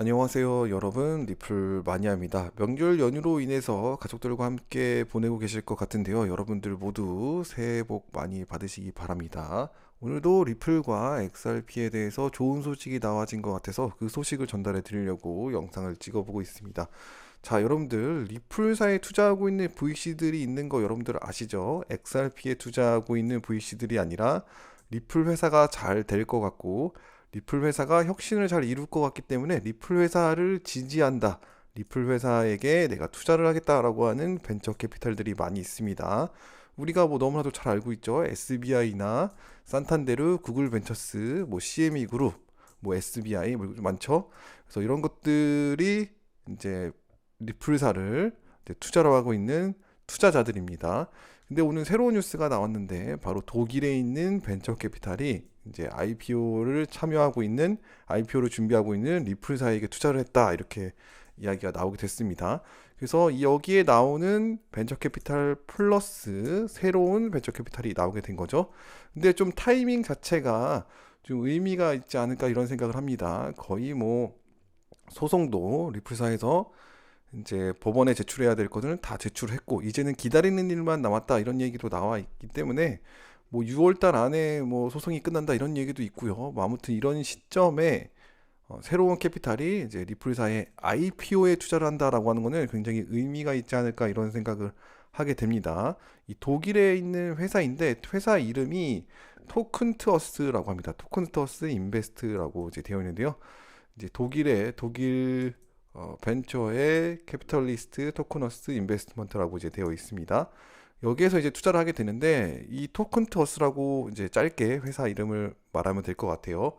안녕하세요, 여러분. 리플 마니아입니다. 명절 연휴로 인해서 가족들과 함께 보내고 계실 것 같은데요. 여러분들 모두 새해 복 많이 받으시기 바랍니다. 오늘도 리플과 XRP에 대해서 좋은 소식이 나와진 것 같아서 그 소식을 전달해 드리려고 영상을 찍어보고 있습니다. 자, 여러분들 리플사에 투자하고 있는 VC들이 있는 거 여러분들 아시죠? XRP에 투자하고 있는 VC들이 아니라 리플 회사가 잘 될 것 같고 리플 회사가 혁신을 잘 이룰 것 같기 때문에 리플 회사를 지지한다. 리플 회사에게 내가 투자를 하겠다라고 하는 벤처 캐피탈들이 많이 있습니다. 우리가 뭐 너무나도 잘 알고 있죠. SBI나 산탄데르, 구글 벤처스, 뭐 CME 그룹, 뭐 SBI 뭐 많죠. 그래서 이런 것들이 이제 리플사를 투자로 하고 있는 투자자들입니다. 근데 오늘 새로운 뉴스가 나왔는데 바로 독일에 있는 벤처 캐피탈이 이제 IPO를 참여하고 있는 IPO를 준비하고 있는 리플사에게 투자를 했다 이렇게 이야기가 나오게 됐습니다. 그래서 여기에 나오는 벤처 캐피탈 플러스 새로운 벤처 캐피탈이 나오게 된 거죠. 근데 좀 타이밍 자체가 좀 의미가 있지 않을까 이런 생각을 합니다. 거의 뭐 소송도 리플사에서 이제 법원에 제출해야 될 것들은 다 제출했고 이제는 기다리는 일만 남았다 이런 얘기도 나와 있기 때문에 뭐 6월달 안에 뭐 소송이 끝난다 이런 얘기도 있고요. 뭐 아무튼 이런 시점에 어, 새로운 캐피탈이 이제 리플사의 IPO에 투자를 한다라고 하는 거는 굉장히 의미가 있지 않을까 이런 생각을 하게 됩니다. 이 독일에 있는 회사인데 회사 이름이 토큰트어스라고 합니다. 토큰트어스 인베스트라고 이제 되어 있는데요. 이제 독일의 독일 어, 벤처의 캐피털리스트 토큰어스 인베스트먼트라고 이제 되어 있습니다. 여기에서 이제 투자를 하게 되는데 이 토큰트어스라고 이제 짧게 회사 이름을 말하면 될 것 같아요.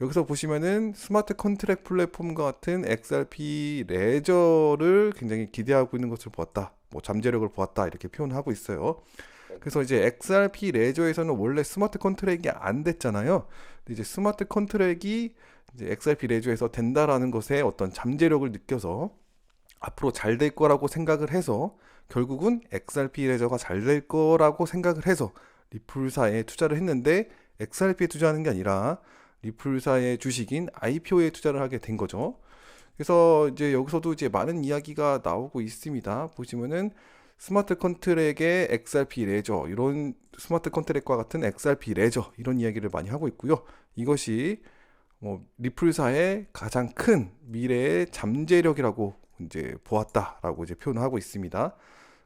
여기서 보시면은 스마트 컨트랙 플랫폼과 같은 XRP 레저를 굉장히 기대하고 있는 것을 보았다. 뭐 잠재력을 보았다. 이렇게 표현하고 있어요. 그래서 이제 XRP 레저에서는 원래 스마트 컨트랙이 안 됐잖아요. 근데 이제 스마트 컨트랙이 이제 XRP 레저에서 된다라는 것에 어떤 잠재력을 느껴서 앞으로 잘 될 거라고 생각을 해서 결국은 XRP 레저가 잘 될 거라고 생각을 해서 리플사에 투자를 했는데 XRP에 투자하는 게 아니라 리플사의 주식인 IPO에 투자를 하게 된 거죠. 그래서 이제 여기서도 이제 많은 이야기가 나오고 있습니다. 보시면은 스마트 컨트랙의 XRP 레저 이런 스마트 컨트랙과 같은 XRP 레저 이런 이야기를 많이 하고 있고요. 이것이 뭐 리플사의 가장 큰 미래의 잠재력이라고 이제 보았다라고 이제 표현하고 있습니다.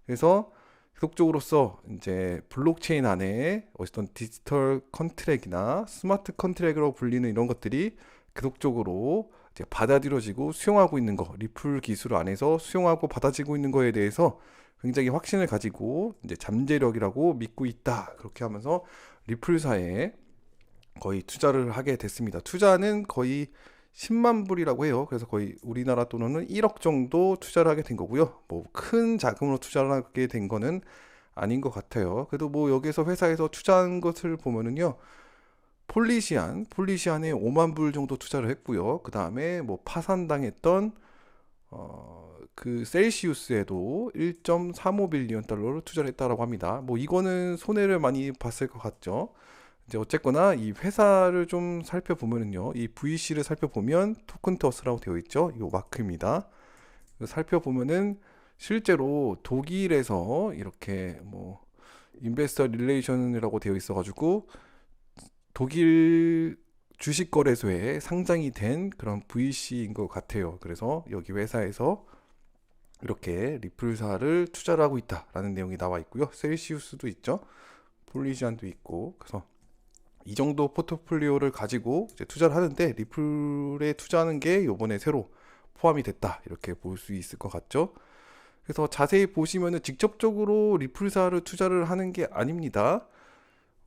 그래서 계속적으로서 이제 블록체인 안에 어떤 디지털 컨트랙이나 스마트 컨트랙으로 불리는 이런 것들이 계속적으로 이제 받아들여지고 수용하고 있는 거, 리플 기술 안에서 수용하고 받아지고 있는 거에 대해서 굉장히 확신을 가지고 이제 잠재력이라고 믿고 있다. 그렇게 하면서 리플사에 거의 투자를 하게 됐습니다. 투자는 거의 10만 불이라고 해요. 그래서 거의 우리나라 돈으로는 1억 정도 투자를 하게 된 거고요. 뭐 큰 자금으로 투자를 하게 된 거는 아닌 것 같아요. 그래도 뭐 여기서 회사에서 투자한 것을 보면은요. 폴리시안, 폴리시안에 5만 불 정도 투자를 했고요. 그 다음에 뭐 파산당했던 어, 그 셀시우스에도 1.35 빌리언 달러로 투자를 했다라고 합니다. 뭐 이거는 손해를 많이 봤을 것 같죠. 이제 어쨌거나 이 회사를 좀 살펴보면은요. 이 VC를 살펴보면 토큰 터스라고 되어 있죠. 이 마크입니다. 살펴보면은 실제로 독일에서 이렇게 뭐 인베스터 릴레이션이라고 되어 있어 가지고 독일 주식 거래소에 상장이 된 그런 VC인 것 같아요. 그래서 여기 회사에서 이렇게 리플사를 투자를 하고 있다라는 내용이 나와 있고요. 셀시우스도 있죠. 폴리지안도 있고 그래서 이 정도 포트폴리오를 가지고 투자를 하는데 리플에 투자하는 게 요번에 새로 포함이 됐다 이렇게 볼 수 있을 것 같죠. 그래서 자세히 보시면은 직접적으로 리플사를 투자를 하는 게 아닙니다.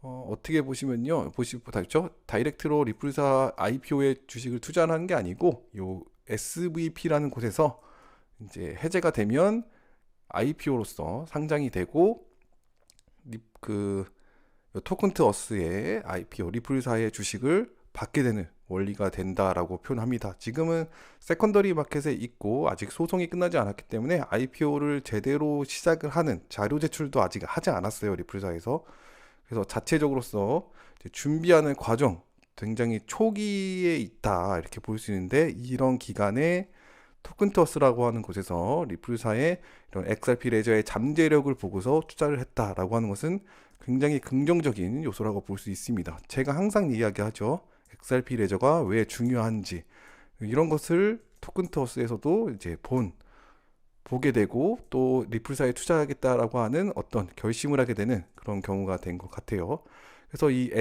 어, 어떻게 보시면요, 보시다죠 다이렉트로 리플사 IPO에 주식을 투자하는 게 아니고 요 SVP라는 곳에서 이제 해제가 되면 IPO로서 상장이 되고 그 토큰트어스의 IPO 리플사의 주식을 받게 되는 원리가 된다라고 표현합니다. 지금은 세컨더리 마켓에 있고 아직 소송이 끝나지 않았기 때문에 IPO를 제대로 시작을 하는 자료 제출도 아직 하지 않았어요 리플사에서. 그래서 자체적으로서 준비하는 과정 굉장히 초기에 있다 이렇게 볼 수 있는데 이런 기간에 토큰터스라고 하는 곳에서 리플사의 이런 XRP 레저의 잠재력을 보고서 투자를 했다라고 하는 것은 굉장히 긍정적인 요소라고 볼 수 있습니다. 제가 항상 이야기하죠. XRP 레저가 왜 중요한지 이런 것을 토큰터스에서도 이제 본 보게 되고 또 리플사에 투자하겠다라고 하는 어떤 결심을 하게 되는 그런 경우가 된 것 같아요. 그래서 이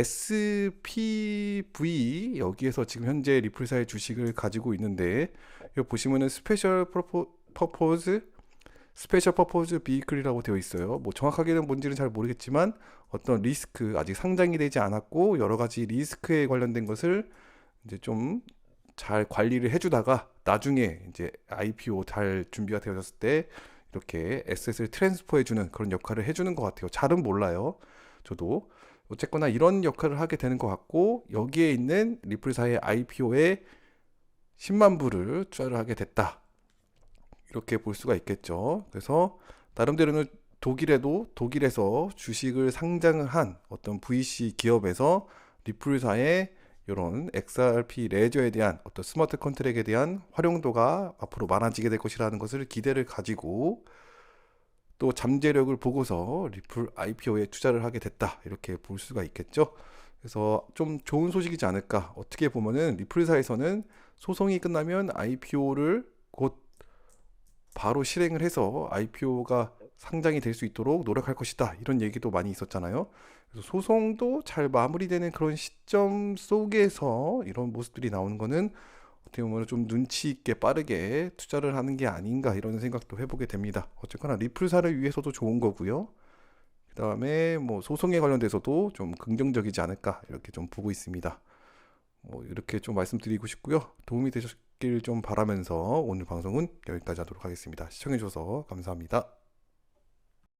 SPV 여기에서 지금 현재 리플사의 주식을 가지고 있는데 여기 보시면은 스페셜 퍼포, 퍼포즈 스페셜 퍼포즈 비클이라고 되어 있어요. 뭐 정확하게는 뭔지는 잘 모르겠지만 어떤 리스크 아직 상장이 되지 않았고 여러 가지 리스크에 관련된 것을 이제 좀 잘 관리를 해주다가 나중에 이제 IPO 잘 준비가 되어졌을 때 이렇게 에셋을 트랜스퍼 해주는 그런 역할을 해주는 것 같아요. 잘은 몰라요. 저도 어쨌거나 이런 역할을 하게 되는 것 같고 여기에 있는 리플사의 IPO에 10만 불을 투자를 하게 됐다. 이렇게 볼 수가 있겠죠. 그래서 나름대로는 독일에도 독일에서 주식을 상장을 한 어떤 VC 기업에서 리플사의 이런 XRP 레저에 대한 어떤 스마트 컨트랙에 대한 활용도가 앞으로 많아지게 될 것이라는 것을 기대를 가지고 또 잠재력을 보고서 리플 IPO에 투자를 하게 됐다 이렇게 볼 수가 있겠죠. 그래서 좀 좋은 소식이지 않을까. 어떻게 보면은 리플사에서는 소송이 끝나면 IPO를 곧 바로 실행을 해서 IPO가 상장이 될 수 있도록 노력할 것이다. 이런 얘기도 많이 있었잖아요. 그래서 소송도 잘 마무리되는 그런 시점 속에서 이런 모습들이 나오는 거는 어떻게 보면 좀 눈치 있게 빠르게 투자를 하는 게 아닌가 이런 생각도 해보게 됩니다. 어쨌거나 리플사를 위해서도 좋은 거고요. 그 다음에 뭐 소송에 관련돼서도 좀 긍정적이지 않을까 이렇게 좀 보고 있습니다. 뭐 이렇게 좀 말씀드리고 싶고요. 도움이 되셨길 좀 바라면서 오늘 방송은 여기까지 하도록 하겠습니다. 시청해주셔서 감사합니다.